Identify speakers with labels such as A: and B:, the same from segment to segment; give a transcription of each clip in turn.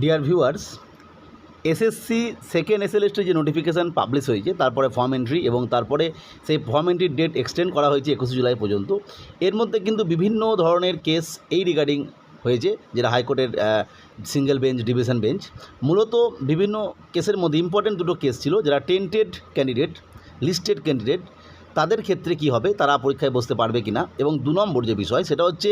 A: Deer viewers SSC second এসএলএসটির যে notification publish হয়েছে, তারপরে ফর্ম এন্ট্রি এবং তারপরে সেই ফর্ম এন্ট্রির ডেট এক্সটেন্ড করা হয়েছে একুশে জুলাই পর্যন্ত, এর মধ্যে কিন্তু বিভিন্ন ধরনের কেস এই রিগার্ডিং হয়েছে, যেটা হাইকোর্টের সিঙ্গেল বেঞ্চ ডিভিশন বেঞ্চ মূলত বিভিন্ন কেসের মধ্যে ইম্পর্টেন্ট দুটো কেস ছিল, যারা টেন্টেড ক্যান্ডিডেট লিস্টেড ক্যান্ডিডেট তাদের ক্ষেত্রে কি হবে, তারা পরীক্ষায় বসতে পারবে কি না এবং দু নম্বর যে বিষয়, সেটা হচ্ছে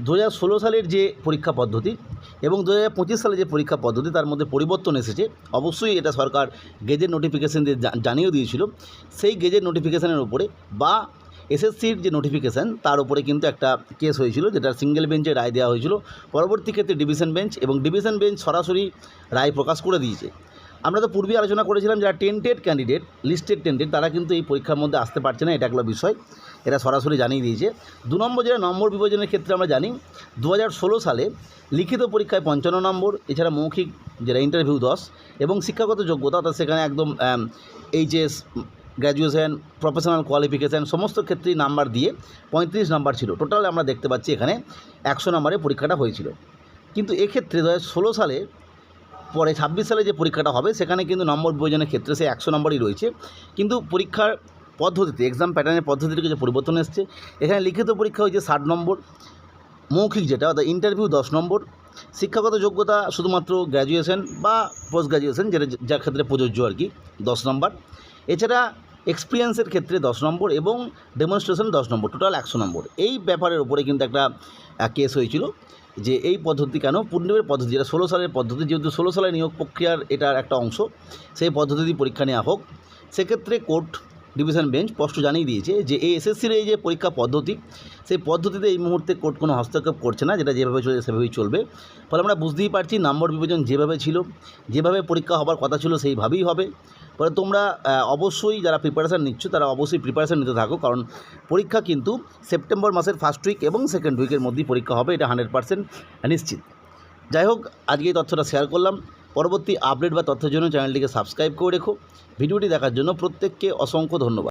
A: দু হাজার ষোলো সালের যে পরীক্ষা পদ্ধতি এবং দু হাজার পঁচিশ সালে যে পরীক্ষা পদ্ধতি, তার মধ্যে পরিবর্তন এসেছে। অবশ্যই এটা সরকার গেজের নোটিফিকেশান দিয়ে জা- জানিয়েও দিয়েছিল। সেই গেজের নোটিফিকেশানের উপরে বা এসএসসির যে নোটিফিকেশান, তার উপরে কিন্তু একটা কেস হয়েছিল, যেটা সিঙ্গেল বেঞ্চে রায় দেওয়া হয়েছিল। পরবর্তী ক্ষেত্রে ডিভিশন বেঞ্চ এবং ডিভিশন বেঞ্চ সরাসরি রায় প্রকাশ করে দিয়েছে। আমরা তো পূর্বে আলোচনা করেছিলাম যারা টেন্টেড ক্যান্ডিডেট লিস্টেড টেন্টেড তারা কিন্তু এই পরীক্ষার মধ্যে আসতে পারছে না, এটা একটা বিষয়। এরা সরাসরি জানিয়ে দিয়েছে। দু নম্বর যেটা, নম্বর বিভাজনের ক্ষেত্রে আমরা জানি দু হাজার ষোলো সালে লিখিত পরীক্ষায় পঞ্চান্ন নম্বর, এছাড়া মৌখিক যেটা ইন্টারভিউ দশ, এবং শিক্ষাগত যোগ্যতা, অর্থাৎ সেখানে একদম এইচএস গ্র্যাজুয়েশন প্রফেশনাল কোয়ালিফিকেশান সমস্ত ক্ষেত্রেই নাম্বার দিয়ে পঁয়ত্রিশ নাম্বার ছিল। টোটাল আমরা দেখতে পাচ্ছি এখানে একশো নম্বরে পরীক্ষাটা হয়েছিল। কিন্তু এক্ষেত্রে দু সালে পরে ছাব্বিশ সালে যে পরীক্ষাটা হবে, সেখানে কিন্তু নম্বর বিভাজনের ক্ষেত্রে সে একশো নম্বরই রয়েছে। কিন্তু পরীক্ষার পদ্ধতিতে এক্সাম প্যাটার্নের পদ্ধতিতে কিছু পরিবর্তন এসছে, এখানে লিখিত পরীক্ষা হয়েছে ষাট নম্বর, মৌখিক যেটা, অর্থাৎ ইন্টারভিউ দশ নম্বর। শিক্ষাগত যোগ্যতা শুধুমাত্র গ্র্যাজুয়েশন বা পোস্ট গ্র্যাজুয়েশন যেটা যার ক্ষেত্রে প্রযোজ্য আর কি, দশ নম্বর। এছাড়া এক্সপিরিয়েন্সের ক্ষেত্রে দশ নম্বর এবং ডেমনস্ট্রেশন দশ নম্বর টোটাল একশো নম্বর। এই ব্যাপারের উপরে কিন্তু একটা কেস হয়েছিল। যে এই পদ্ধতি কেন? পূর্ণিমের পদ্ধতি, যেটা ষোলো সালের পদ্ধতি, যেহেতু ষোলো সালের নিয়োগ প্রক্রিয়ার এটার একটা অংশ, সেই পদ্ধতি পরীক্ষা নেওয়া হোক। সেক্ষেত্রে কোর্ট, ডিভিশন বেঞ্চ স্পষ্ট জানিয়ে দিয়েছে যে এই এসএসসির এই যে পরীক্ষা পদ্ধতি, সেই পদ্ধতিতে এই মুহূর্তে কোর্ট কোনো হস্তক্ষেপ করছে না, যেটা যেভাবে চলে সেভাবেই চলবে। ফলে আমরা বুঝতেই পারছি, নম্বর বিভাজন যেভাবে ছিল, যেভাবে পরীক্ষা হবার কথা ছিল, সেইভাবেই হবে। ফলে তোমরা অবশ্যই যারা প্রিপারেশান নিচ্ছ, তারা অবশ্যই প্রিপারেশান নিতে থাকো, কারণ পরীক্ষা কিন্তু সেপ্টেম্বর মাসের ফার্স্ট উইক এবং সেকেন্ড উইকের মধ্যেই পরীক্ষা হবে, এটা হান্ড্রেড পার্সেন্ট নিশ্চিত। যাই হোক, আজকে এই তথ্যটা শেয়ার করলাম। পরবর্তী আপডেট বা তথ্যের জন্য চ্যানেলটিকে সাবস্ক্রাইব করে রেখো। ভিডিওটি দেখার জন্য প্রত্যেককে অসংখ্য ধন্যবাদ।